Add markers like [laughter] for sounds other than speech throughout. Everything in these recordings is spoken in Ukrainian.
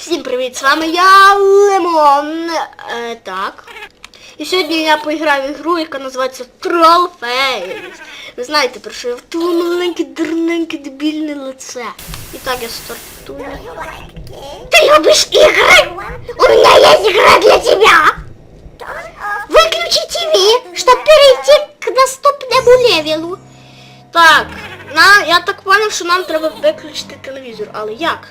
Всім привіт! З вами я Лемон. Е, так. І сьогодні я поіграю в ігру, яка називається Troll Face. Ви знаєте, про що я в маленьке, дурненьке, дебільне лице. І так я стартую. Ти любиш ігри? У мене є ігра для тебе. Выключи ТВ, чтобы перейти к наступному левелу. Так, на, я так понял, що нам треба виключити телевізор, але як?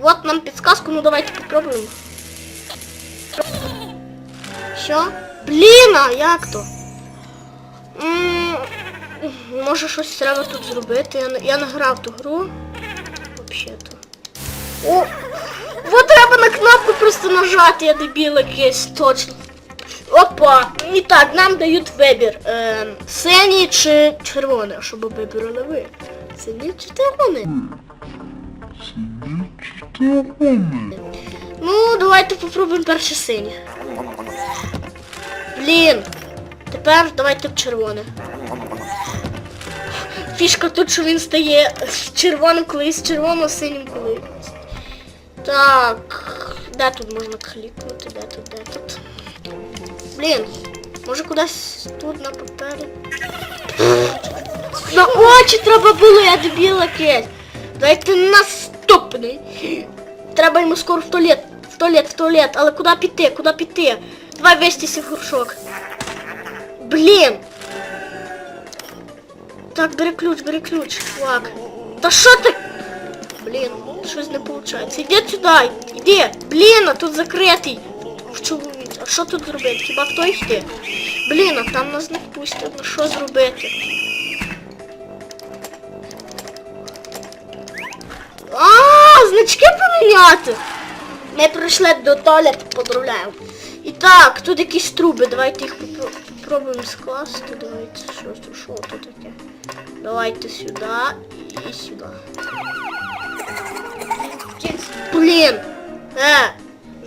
Вот нам підсказку, ну давайте попробуємо. Що? Блін, а як то? Може щось треба тут зробити. Я, не- я не ту гру. Взагалі-то. О! Вот треба на кнопку просто нажати, я дебіл якийсь, точно. Опа! І так, нам дають вибір. Е, синій чи червоний, щоб вибирали ви. Синій чи червоний? Ну, давайте попробуємо перше синє. Блін. Тепер давайте в червоне. Фішка тут, що він стає червоним колись, червоно синім колись. Так. Де тут можна клікнути? Де тут, де тут? Блін, може кудись тут на папері? На очі треба було, я дебіла якийсь. Давайте наступний. Треба йому скоро в туалет. В туалет, в туалет. Але куди піти? Куди піти? Давай вестися в горшок. Блін. Так, бери ключ, бери ключ. Флаг. Та що ти? Блін, щось не виходить. Іди сюди, іди. Блін, а тут закритий. В чоловік. А що тут зробити? Хіба в той йти? Блін, а там нас не впустять. Ну що зробити? Значки поміняти. Ми прийшли до туалету, поздравляємо. І так, тут якісь труби, давайте їх попро- попробуємо скласти. Давайте, що, що тут таке? Давайте сюди і сюди. Блін! Е!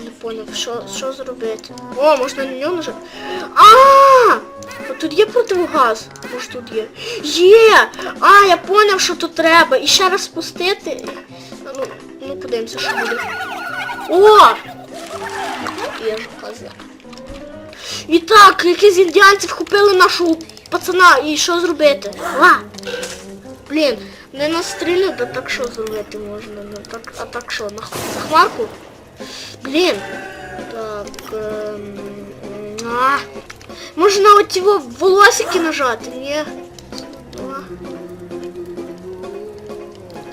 Не поняв, що, що зробити. О, можна на нього нажати. А! Тут є противогаз. Може тут є. Є! А, я поняв, що тут треба. І ще раз спустити. А, Ну, подивимося, що. О! Є газа. І так, якісь індіанці вхопили нашого пацана. І що зробити? А! Блін, не настріляти, так що зробити можна? Ну, так, а так що, на за хмарку? Блін. Так. Ем, а. Можна от його волосики нажати, ні?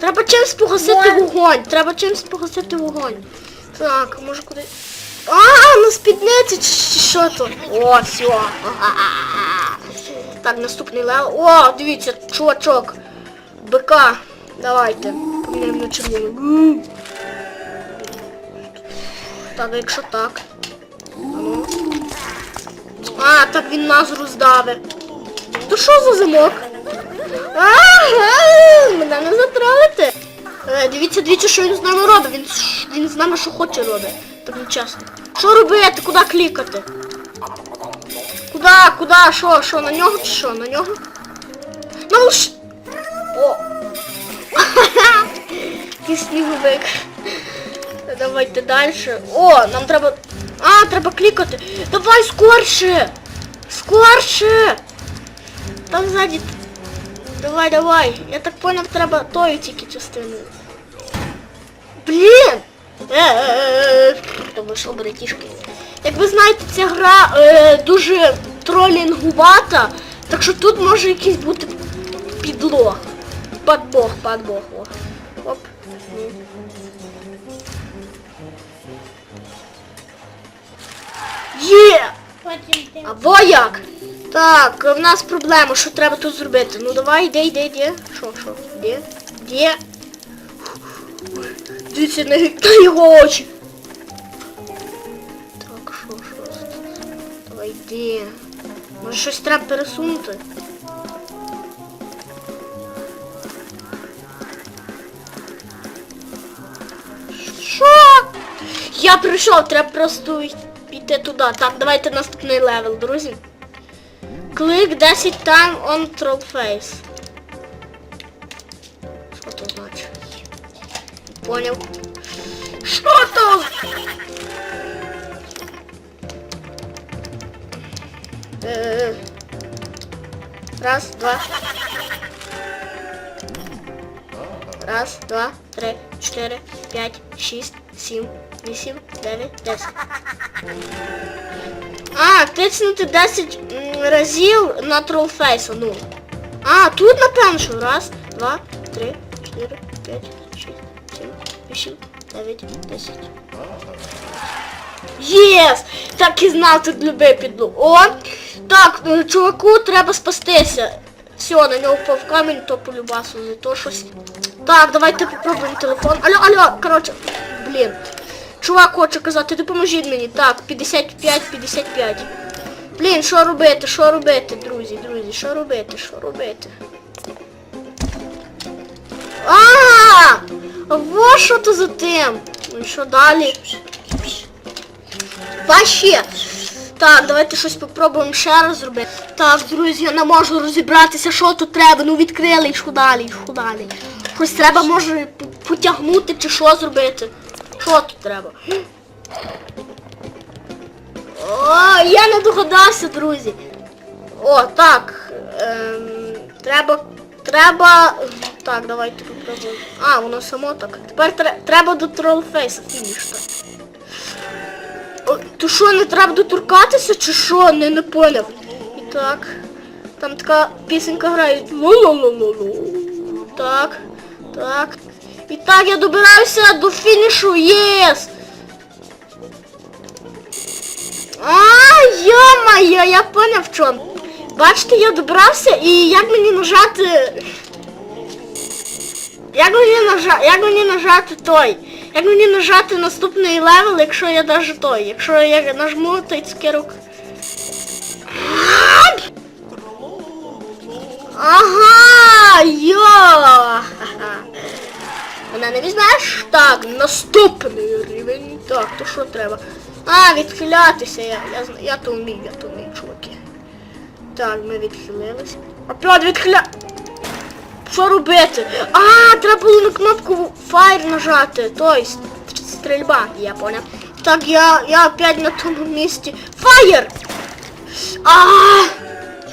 Треба чимось погасити вогонь. Треба чимось погасити вогонь. Так, може куди. А, на спідниці чи що то? О, все. [laughs] Так, наступний левел. О, дивіться, чувачок. БК. Давайте. Поміняємо на червону. Так, якщо так. А ну. А, так він нас роздавить. То що за замок? Ага, мене не затравити. Е, дивіться, дивіться, що він з нами робить. Він, він з нами що хоче робить. Так нечесно. Що робити? Куди клікати? Куди? Куди? Що? Що? На нього чи що? На нього? Ну ж. О! [laughs] Який сніговик. Давайте далі. О, нам треба... А, треба клікати. Давай скорше! Скорше! Там ззаді. Давай, давай. Я так поняв, треба тою тільки частиною. Блін! Е-е-е. То вийшло братішки. Як ви знаєте, ця гра е, дуже тролінгувата, так що тут може якийсь бути підлог. Подбог, подбог. Оп. Є! Або як? Так, в нас проблема, що треба тут зробити. Ну давай, йди, йди, йди. Що, що? Де? Де? Дивіться на, на його очі. Так, що, що? Давай, йди. Може щось треба пересунути? Що? Я прийшов, треба просто піти туди. Так, давайте наступний левел, друзі. Клик 10 time on troll face. Що це значить? поняв. Що там? Е, Раз, два. Раз, два, три, чотири, п'ять, шість, сім, вісім, дев'ять, десять. А, тиснути 10 м, разів на тролфейса, ну. А, тут напевно, що раз, два, три, чотири, п'ять, шість, сім, вісім, дев'ять, десять. Єс! Так і знав, тут любив підлу. О! Так, ну, чуваку треба спастися. Все, на нього впав камінь, то полюбасу, не то щось. Так, давайте попробуємо телефон. Алло, алло, коротше, блін. Чувак хоче казати, допоможіть мені. Так, 55, 55. Блін, що робити, що робити, друзі, друзі, що робити, що робити? А! Во що то за тим? Ну що далі? Вообще. Так, давайте щось попробуємо ще раз зробити. Так, друзі, я не можу розібратися, що тут треба. Ну відкрили і що далі, і що далі. Щось треба може потягнути чи що зробити. Що тут треба? О, я не догадався, друзі. О, так. Ем, треба. Треба. Так, давайте попробуємо. А, воно само так. Тепер тре- треба до тролфейса фініш. Так. То що, не треба доторкатися чи що? Не, не поняв. І так. Там така пісенька грає. Ло-ло-ло-ло-ло. Так. Так. І так, я добираюся до фінішу. Єс! А, йо-моє, я поняв в чому. Бачите, я добрався і як мені нажати. Як мені нажати, як мені нажати той? Як мені нажати наступний левел, якщо я даже той? Якщо я нажму той цукерок. Ага, йо! Вона не візьмеш? Так, наступний рівень. Так, то що треба? А, відхилятися. Я, я, я то вмію, я то вмію, чуваки. Так, ми відхилились. Опять відхиля... Що робити? А, треба було на кнопку Fire нажати. Тобто, стрільба, я понял. Так, я, я опять на тому місці. Fire! А!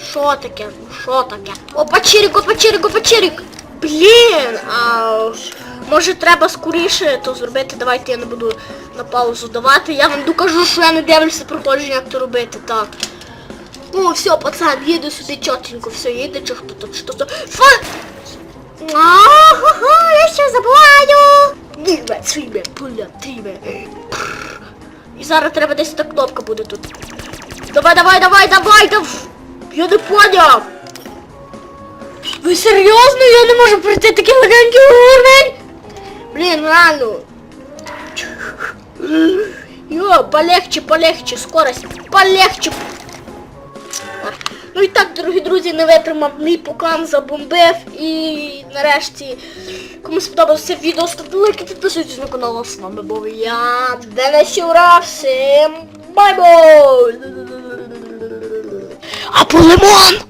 Що таке? Що таке? Опа, чирик, опа, чирик, опа, чирик. Блін, а може треба скоріше то зробити. Давайте я не буду на паузу давати. Я вам докажу, що я не дивлюся проходження, як то робити. Так. Ну, все, пацан, їду сюди чотенько, все, їде, чи хто тут, що то. Фа! Ага, я ще забуваю! Диве, свібе, пуля, трібе. І зараз треба десь та кнопка буде тут. Давай, давай, давай, давай, давай! Я не поняв! Ви серйозно? Я не можу пройти такий легенький уровень? Блін, реально. Йо, полегче, полегче, скорость, полегче. Ну і так, дорогі друзі, не витримав мій пукан забомбив і нарешті, кому сподобалося відео, ставте лайки, підписуйтесь на канал, з вами був я, Денис Юра, всім бай-бай! А по лимон!